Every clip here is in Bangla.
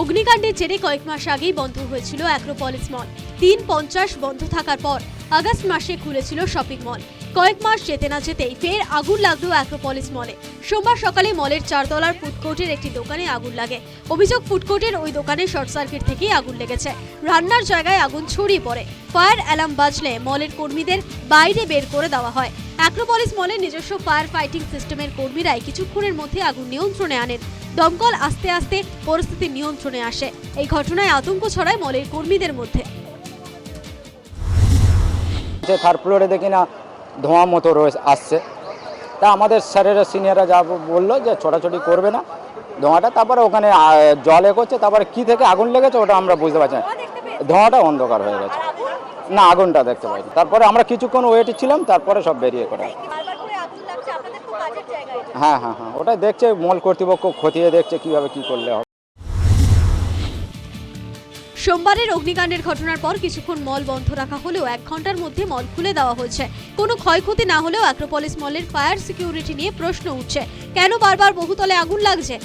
অগ্নিকাণ্ডের জেরে কয়েক মাস আগেই বন্ধ হয়েছিল অ্যাক্রোপলিস মল তিন পঞ্চাশ বন্ধ থাকার পর আগস্ট মাসে খুলেছিল শপিং মল কয়েক মাস যেতে না যেতেই ফের আগুন লাগল অ্যাক্রোপলিস মলে সোমবার সকালে মলের চারতলার ফুডকোর্টের একটি দোকানে আগুন লাগে। অভিযোগ ফুডকোর্টের ওই দোকানে শর্ট সার্কিট থেকেই আগুন লেগেছে। রান্নার জায়গায় আগুন ছড়িয়ে পড়ে। ফায়ার অ্যালার্ম বাজলে মলের কর্মীদের বাইরে বের করে দেওয়া হয়। অ্যাক্রোপলিস মলের নিজস্ব ফায়ার ফাইটিং সিস্টেমের কর্মীরাই কিছুক্ষণের মধ্যে আগুন নিয়ন্ত্রণে আনেন। দমকল আস্তে আস্তে পরিস্থিতি নিয়ন্ত্রণে আসে। এই ঘটনায় আতঙ্ক ছড়ায় মলের কর্মীদের মধ্যে। যে থার্ড ফ্লোরে দেখি না ধোঁয়া মতো রয়েছে আসছে। তা আমাদের স্যারেরা সিনিয়ররা যা বলল যে ছোটাছুটি করবে না ধোঁয়াটা তারপরে ওখানে জল এ করছে তারপরে কি থেকে আগুন লেগেছে ওটা আমরা বুঝতে পারছি না। ধোঁয়াটা অন্ধকার হয়ে গেছে। না আগুনটা দেখতে পাইনি। তারপরে আমরা কিছুক্ষণ ওয়েটে ছিলাম তারপরে সব বেরিয়ে করে হ্যাঁ হ্যাঁ হ্যাঁ ওটাই দেখছে মল কর্তৃপক্ষ খতিয়ে দেখছে কীভাবে কি করলে হবে। সোমবারের অগ্নিকাণ্ডের ঘটনার পর কিছুক্ষণ মল বন্ধ রাখা হলেও এক ঘণ্টার মধ্যে মল খুলে দেওয়া হয়েছে। কোনো ক্ষয়ক্ষতি না হলেও অ্যাক্রোপলিস মলের ফায়ার সিকিউরিটি নিয়ে প্রশ্ন উঠছে। কেন বারবার বহুতলে আগুন লাগছে?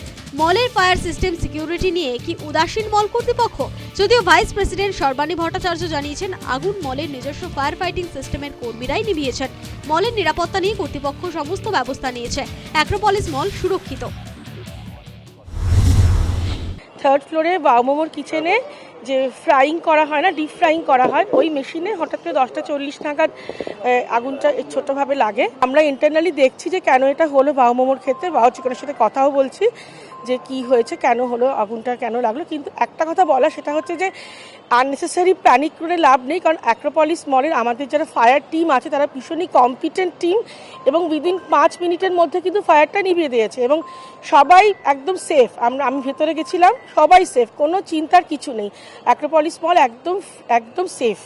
মলের ফায়ার সিস্টেম সিকিউরিটি নিয়ে কি উদাসীন মল কর্তৃপক্ষ? যদিও ভাইস প্রেসিডেন্ট সর্বাণী ভট্টাচার্য জানিয়েছেন, আগুন মলের নিজস্ব ফায়ার ফাইটিং সিস্টেমের কর্মীরাই নিভিয়েছেন। মলের নিরাপত্তা নিয়ে কর্তৃপক্ষ সমস্ত ব্যবস্থা নিয়েছে। অ্যাক্রোপলিস মল সুরক্ষিত। থার্ড ফ্লোরে বাউমোমোর কিচেনে যে ফ্রাইং করা হয় না ডিপ ফ্রাইং করা হয়, ওই মেশিনে হঠাৎ করে দশটা চল্লিশ নাগাদ আগুনটা ছোটোভাবে লাগে। আমরা ইন্টারনালি দেখছি যে কেন এটা হলো বাউমোমোর ক্ষেত্রে। বাউ চিকনের সাথে কথাও বলছি যে কি হয়েছে, কেন হলো, আগুনটা কেন লাগল। কিন্তু একটা কথা বলা, সেটা হচ্ছে যে আননেসেসারি প্যানিক করে লাভ নেই, কারণ অ্যাক্রোপলিস মলের আমাদের যারা ফায়ার টিম আছে, তারা ভীষণই কম্পিটেন্ট টিম এবং উইদিন পাঁচ মিনিটের মধ্যে কিন্তু ফায়ারটা নিভিয়ে দিয়েছে এবং সবাই একদম সেফ আমরা, আমি ভেতরে গেছিলাম, সবাই সেফ কোনো চিন্তার কিছু নেই। অ্যাক্রোপলিস মল একদম একদম সেফ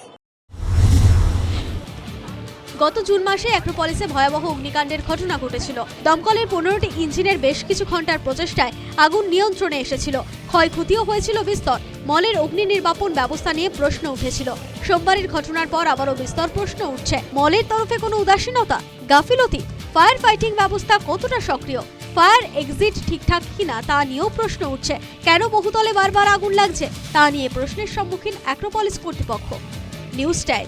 গত জুন মাসে অ্যাক্রোপলিসে ভয়াবহ অগ্নিকাণ্ডের ঘটনা ঘটেছিল। দমকলের পনেরোটি ইঞ্জিনের বেশ কিছু ঘণ্টার প্রচেষ্টায় আগুন নিয়ন্ত্রণে এসেছিল। ক্ষয়ক্ষতিও হয়েছিল বিস্তর। মলের অগ্নি নির্বাপন ব্যবস্থা নিয়ে প্রশ্ন উঠেছিল। সোমবারের ঘটনার পর আবারও বিস্তর প্রশ্ন উঠছে। মলের তরফে কোনো উদাসীনতা? গাফিলতি? ফায়ার ফাইটিং ব্যবস্থা কতটা সক্রিয়? ফায়ার এক্সিট ঠিকঠাক কিনা তা নিয়েও প্রশ্ন উঠছে। কেন বহুতলে বারবার আগুন লাগছে? তা নিয়ে প্রশ্নের সম্মুখীন অ্যাক্রোপলিস কর্তৃপক্ষ। News time.